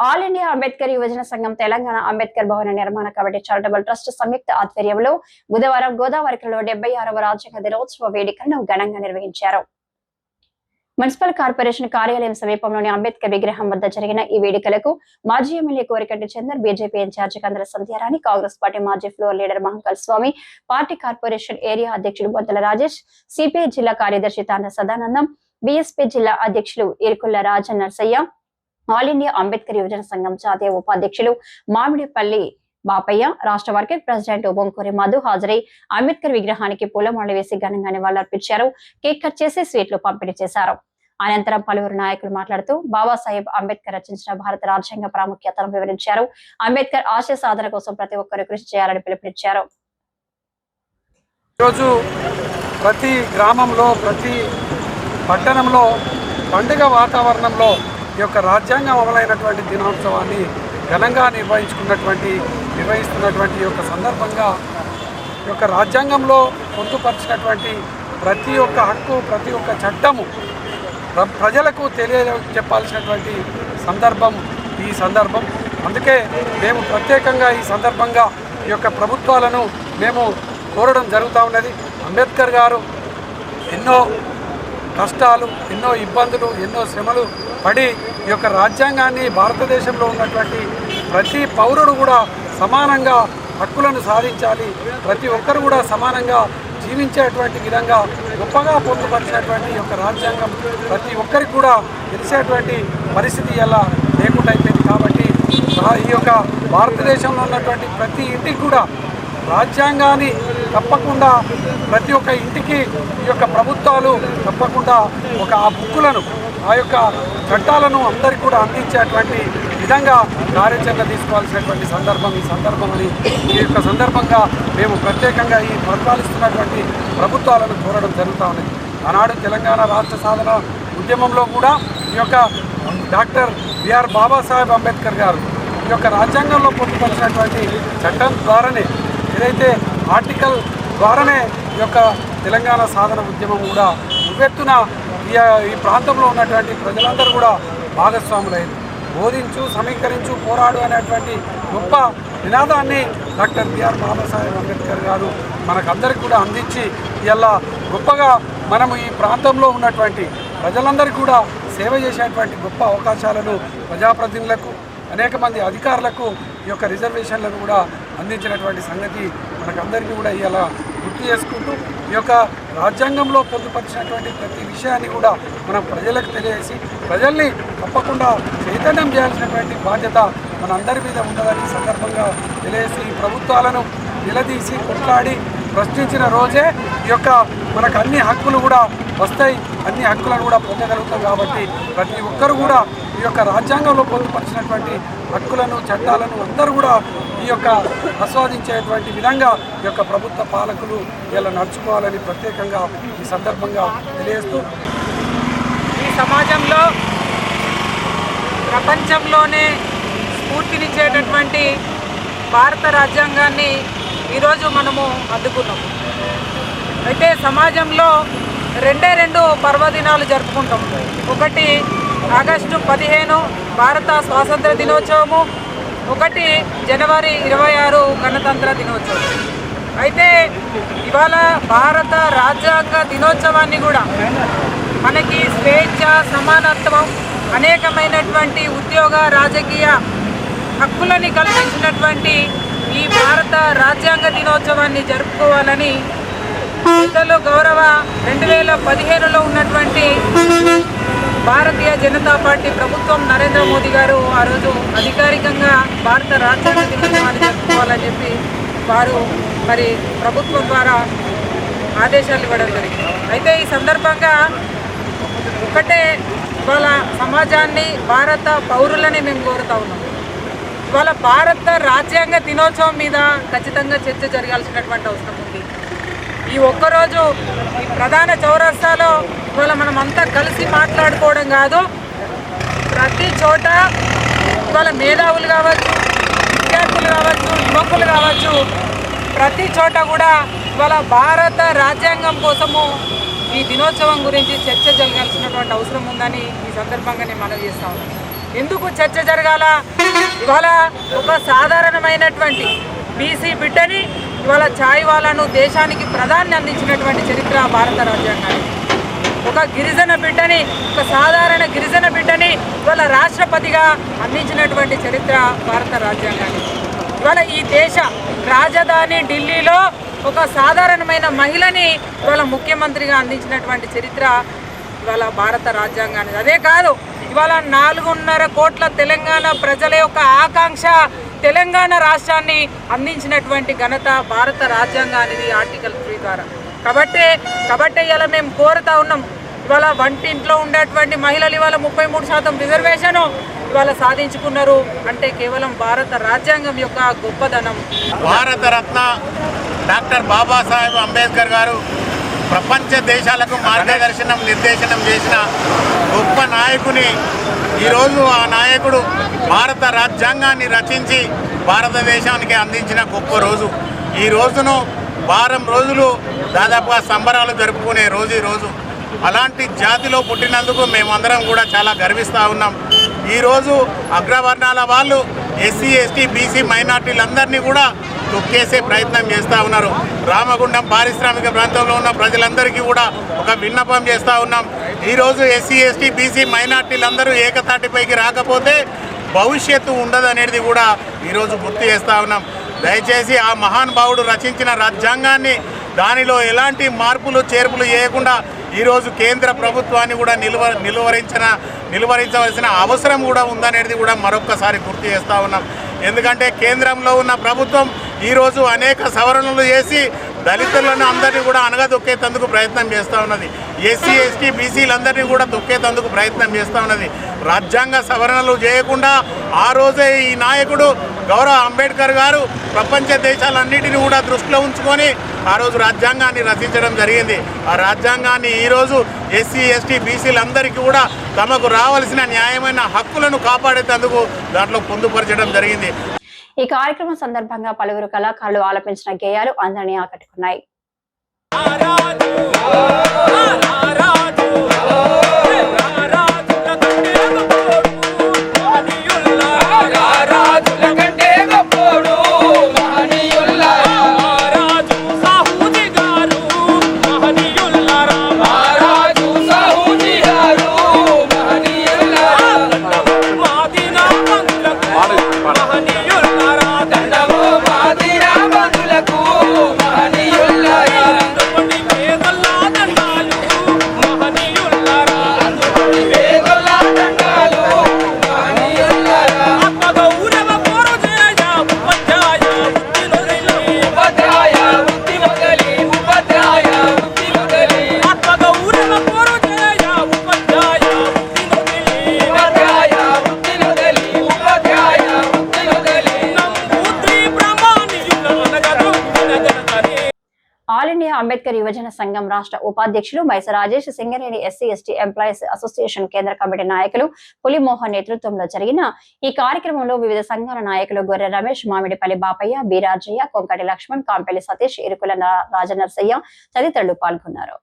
All India Ambedkar యువజన సంఘం తెలంగాణ అంబేద్కర్ భవన నిర్మాణ కమిటీ చారిటబుల్ ట్రస్ట్ సంయుక్త ఆధ్వర్యంలో బుధవారం గోదావరిలో డెబ్బై ఆరవ రాజ్యాంగ దినోత్సవ వేడుకలను ఘనంగా నిర్వహించారు. మున్సిపల్ కార్పొరేషన్ కార్యాలయం సమీపంలోని అంబేద్కర్ విగ్రహం వద్ద జరిగిన ఈ వేడుకలకు మాజీ MLA Korikatti Chander BJP incharge Kandala Sandhyarani Congress party మాజీ floor leader Mahankal Swamy party corporation area అధ్యక్షుడు బొంతల రాజేష్ సిపిఐ జిల్లా కార్యదర్శి తాండ సదానందం బీఎస్పీ జిల్లా అధ్యక్షులు ఇరుకుల్ల రాజ నర్సయ్య ఆల్ ఇండియా అంబేద్కర్ యువజన సంఘం జాతీయ ఉపాధ్యక్షులు మామిడిపల్లి బాపయ్య రాష్ట్ర వర్కింగ్ ప్రెసిడెంట్ బొంకూరి మధు హాజరై అంబేద్కర్ విగ్రహానికి పూలమాల వేసి ఘనంగా నివాళులర్పించారు. కేక్ కట్ చేసి స్వీట్లు పంపిణీ చేశారు. అనంతరం పలువురు నాయకులు మాట్లాడుతూ బాబాసాహెబ్ అంబేద్కర్ రచించిన భారత రాజ్యాంగ ప్రాముఖ్యతను వివరించారు. అంబేద్కర్ ఆశయ సాధన కోసం ప్రతి ఒక్కరూ కృషి చేయాలని పిలుపునిచ్చారు. ఈరోజు ప్రతి గ్రామంలో ప్రతి పట్టణంలో పండుగ వాతావరణంలో ఈ యొక్క రాజ్యాంగం అమలైనటువంటి దినోత్సవాన్ని ఘనంగా నిర్వహించుకున్నటువంటి నిర్వహిస్తున్నటువంటి ఈ యొక్క సందర్భంగా ఈ యొక్క రాజ్యాంగంలో పొందుపరిచినటువంటి ప్రతి ఒక్క హక్కు ప్రతి ఒక్క చట్టము ప్ర- ప్రజలకు తెలియ చెప్పాల్సినటువంటి సందర్భం ఈ సందర్భం. అందుకే మేము ప్రత్యేకంగా ఈ సందర్భంగా ఈ యొక్క ప్రభుత్వాలను మేము కోరడం జరుగుతూ ఉన్నది. అంబేద్కర్ గారు ఎన్నో కష్టాలు ఎన్నో ఇబ్బందులు ఎన్నో శ్రమలు పడి ఈ యొక్క రాజ్యాంగాన్ని భారతదేశంలో ఉన్నటువంటి ప్రతి పౌరుడు కూడా సమానంగా హక్కులను సాధించాలి. ప్రతి ఒక్కరు కూడా సమానంగా జీవించేటువంటి విధంగా గొప్పగా పొందుపరిచినటువంటి ఈ యొక్క రాజ్యాంగం ప్రతి ఒక్కరికి కూడా తెలిసేటువంటి పరిస్థితి ఎలా లేకుండా అయిపోయింది. కాబట్టి ఈ యొక్క భారతదేశంలో ఉన్నటువంటి ప్రతి ఇంటికి కూడా రాజ్యాంగాన్ని తప్పకుండా ప్రతి ఒక్క ఇంటికి ఈ యొక్క ప్రభుత్వాలు తప్పకుండా ఒక ఆ బుక్కులను ఆ యొక్క చట్టాలను అందరికీ కూడా అందించేటువంటి విధంగా కార్యాచరణ తీసుకోవాల్సినటువంటి సందర్భం ఈ సందర్భం అని ఈ యొక్క సందర్భంగా మేము ప్రత్యేకంగా ఈ పరిపాలిస్తున్నటువంటి ప్రభుత్వాలను కోరడం జరుగుతూ ఉన్నది. ఆనాడు తెలంగాణ రాష్ట్ర సాధన ఉద్యమంలో కూడా ఈ యొక్క డాక్టర్ బిఆర్ బాబాసాహెబ్ అంబేద్కర్ గారు ఈ యొక్క రాజ్యాంగంలో పొందుపరిచినటువంటి చట్టం ద్వారానే ఏదైతే ఆర్టికల్ ద్వారానే ఈ యొక్క తెలంగాణ సాధన ఉద్యమం కూడా ఉవ్వెత్తున ఈ ఈ ప్రాంతంలో ఉన్నటువంటి ప్రజలందరూ కూడా భాగస్వాములైంది. బోధించు సమీకరించు పోరాడు అనేటువంటి గొప్ప నినాదాన్ని డాక్టర్ బిఆర్ బాబాసాహెబ్ అంబేద్కర్ గారు మనకందరికి కూడా అందించి ఇలా గొప్పగా మనము ఈ ప్రాంతంలో ఉన్నటువంటి ప్రజలందరికీ కూడా సేవ చేసేటువంటి గొప్ప అవకాశాలను ప్రజాప్రతినిధులకు అనేక మంది అధికారులకు ఈ యొక్క రిజర్వేషన్లను కూడా అందించినటువంటి సంగతి మనకందరికీ కూడా ఇలా గుర్తు చేసుకుంటూ ఈ యొక్క రాజ్యాంగంలో పొందుపరిచినటువంటి ప్రతి విషయాన్ని కూడా మనం ప్రజలకు తెలియజేసి ప్రజల్ని తప్పకుండా చైతన్యం చేయాల్సినటువంటి బాధ్యత మనందరి మీద ఉన్నదని సందర్భంగా తెలియజేసి ఈ ప్రభుత్వాలను నిలదీసి కొట్లాడి ప్రశ్నించిన రోజే ఈ యొక్క మనకు అన్ని హక్కులు కూడా వస్తాయి. అన్ని హక్కులను కూడా పొందగలుగుతాం కాబట్టి ప్రతి ఒక్కరు కూడా ఈ యొక్క రాజ్యాంగంలో పొందుపరిచినటువంటి హక్కులను చట్టాలను అందరూ కూడా ఈ యొక్క ఆస్వాదించేటువంటి విధంగా ఈ యొక్క ప్రభుత్వ పాలకులు ఇలా నడుచుకోవాలని ప్రత్యేకంగా ఈ సందర్భంగా తెలియజేస్తూ ఈ సమాజంలో ప్రపంచంలోనే స్ఫూర్తినిచ్చేటటువంటి భారత రాజ్యాంగాన్ని ఈరోజు మనము అడ్డుకున్నాం. అయితే సమాజంలో రెండే రెండు పర్వదినాలు జరుపుకుంటాం. ఒకటి ఆగస్టు పదిహేను భారత స్వాతంత్ర దినోత్సవము. ఒకటి జనవరి ఇరవై ఆరు గణతంత్ర దినోత్సవం. అయితే ఇవాళ భారత రాజ్యాంగ దినోత్సవాన్ని కూడా మనకి స్వేచ్ఛ సమానత్వం అనేకమైనటువంటి ఉద్యోగ రాజకీయ హక్కులని కల్పించినటువంటి ఈ భారత రాజ్యాంగ దినోత్సవాన్ని జరుపుకోవాలని పెద్దలు గౌరవ రెండు వేల పదిహేనులో ఉన్నటువంటి భారతీయ జనతా పార్టీ ప్రభుత్వం నరేంద్ర మోదీ గారు ఆ రోజు అధికారికంగా భారత రాజ్యాంగ దినోత్సవాన్ని జరుపుకోవాలని చెప్పి వారు మరి ప్రభుత్వం ద్వారా ఆదేశాలు ఇవ్వడం జరిగింది. అయితే ఈ సందర్భంగా ఒకటే ఇవాళ సమాజాన్ని భారత పౌరులని మేము కోరుతా ఉన్నాం. ఇవాళ భారత రాజ్యాంగ దినోత్సవం మీద ఖచ్చితంగా చర్చ జరగాల్సినటువంటి అవసరం ఉంది. ఈ ఒక్కరోజు ఈ ప్రధాన చౌరస్తాలో ఇవాళ మనం అంతా కలిసి మాట్లాడుకోవడం కాదు. ప్రతి చోట ఇవాళ మేధావులు కావచ్చు విద్యార్థులు కావచ్చు యువకులు కావచ్చు ప్రతి చోట కూడా ఇవాళ భారత రాజ్యాంగం కోసము ఈ దినోత్సవం గురించి చర్చ జరగాల్సినటువంటి అవసరం ఉందని ఈ సందర్భంగా నేను మనవి చేస్తా ఉన్నాను. ఎందుకు చర్చ జరగాల? ఇవాళ ఒక సాధారణమైనటువంటి బీసీ బిడ్డని ఇవాళ ఛాయ్ వాళ్ళను దేశానికి ప్రధాని అందించినటువంటి చరిత్ర భారత రాజ్యాంగానికి. ఒక గిరిజన బిడ్డని ఒక సాధారణ గిరిజన బిడ్డని ఇవాళ రాష్ట్రపతిగా అందించినటువంటి చరిత్ర భారత రాజ్యాంగానికి. ఇవాళ ఈ దేశ రాజధాని ఢిల్లీలో ఒక సాధారణమైన మహిళని ఇవాళ ముఖ్యమంత్రిగా అందించినటువంటి చరిత్ర ఇవాళ భారత రాజ్యాంగానికి. అదే కాదు ఇవాళ నాలుగున్నర కోట్ల తెలంగాణ ప్రజల యొక్క ఆకాంక్ష తెలంగాణ రాష్ట్రాన్ని అందించినటువంటి ఘనత భారత రాజ్యాంగానికి ఆర్టికల్ త్రీ ద్వారా కాబట్టి కాబట్టి ఇలా మేము కోరుతా ఉన్నాం ఇవాళ వంటింట్లో ఉండేటువంటి మహిళలు ఇవాళ ముప్పై మూడు శాతం రిజర్వేషన్ ఇవాళ సాధించుకున్నారు. అంటే కేవలం భారత రాజ్యాంగం యొక్క గొప్పదనం. భారతరత్న డాక్టర్ బాబాసాహెబ్ అంబేద్కర్ గారు ప్రపంచ దేశాలకు మార్గదర్శనం నిర్దేశనం చేసిన గొప్ప నాయకుని ఈరోజు ఆ నాయకుడు భారత రాజ్యాంగాన్ని రచించి భారతదేశానికి అందించిన గొప్ప రోజు. ఈ రోజును వారం రోజులు దాదాపుగా సంబరాలు జరుపుకునే రోజు ఈ రోజు. అలాంటి జాతిలో పుట్టినందుకు మేమందరం కూడా చాలా గర్విస్తూ ఉన్నాం. ఈరోజు అగ్రవర్ణాల వాళ్ళు ఎస్సీ ఎస్టీ బీసీ మైనార్టీలందరినీ కూడా తొక్కేసే ప్రయత్నం చేస్తూ ఉన్నారు. రామగుండం పారిశ్రామిక ప్రాంతంలో ఉన్న ప్రజలందరికీ కూడా ఒక విన్నపం చేస్తూ ఉన్నాం. ఈరోజు ఎస్సీ ఎస్టీ బీసీ మైనార్టీలందరూ ఏకతాటిపైకి రాకపోతే భవిష్యత్తు ఉండదనేది కూడా ఈరోజు గుర్తు చేస్తూ ఉన్నాం. దయచేసి ఆ మహానుభావుడు రచించిన రాజ్యాంగాన్ని దానిలో ఎలాంటి మార్పులు చేర్పులు చేయకుండా ఈరోజు కేంద్ర ప్రభుత్వాన్ని కూడా నిలువ నిలువరించిన నిలువరించవలసిన అవసరం కూడా ఉందనేది కూడా మరొక్కసారి గుర్తు చేస్తూ ఉన్నాం. ఎందుకంటే కేంద్రంలో ఉన్న ప్రభుత్వం ఈరోజు అనేక సవరణలు చేసి దళితులను అందరినీ కూడా అనగదొక్కేందుకు ప్రయత్నం చేస్తూ ఉన్నది. ఎస్సీ ఎస్టీ బీసీలందరినీ కూడా తొక్కేందుకు ప్రయత్నం చేస్తూ ఉన్నది. రాజ్యాంగ సవరణలు చేయకుండా ఆ రోజే ఈ నాయకుడు గౌరవ అంబేద్కర్ గారు ప్రపంచ దేశాలన్నిటిని కూడా దృష్టిలో ఉంచుకొని ఆ రోజు రాజ్యాంగాన్ని రచించడం జరిగింది. ఆ రాజ్యాంగాన్ని ఈరోజు ఎస్సీ ఎస్టీ బీసీలందరికీ కూడా తమకు రావాల్సిన న్యాయమైన హక్కులను కాపాడేందుకు దాంట్లో పొందుపరచడం జరిగింది. ఈ కార్యక్రమం సందర్భంగా పలువురు కళాకారులు ఆలపించిన గేయాలు అందరినీ ఆకట్టుకున్నాయి. అంబేద్కర్ యువజన సంఘం రాష్ట్ర ఉపాధ్యక్షులు Maisa Rajesh Singareni SC ST employees association కేంద్ర కమిటీ నాయకులు పులిమోహన్ నేతృత్వంలో జరిగిన ఈ కార్యక్రమంలో వివిధ సంఘాల నాయకులు గొర్రె రమేష్ మామిడిపల్లి బాపయ్య బీరాజయ్య కొంకటి లక్ష్మణ్ కాంపెల్లి సతీష్ ఇరుకుల రాజనర్సయ్య తదితరులు పాల్గొన్నారు.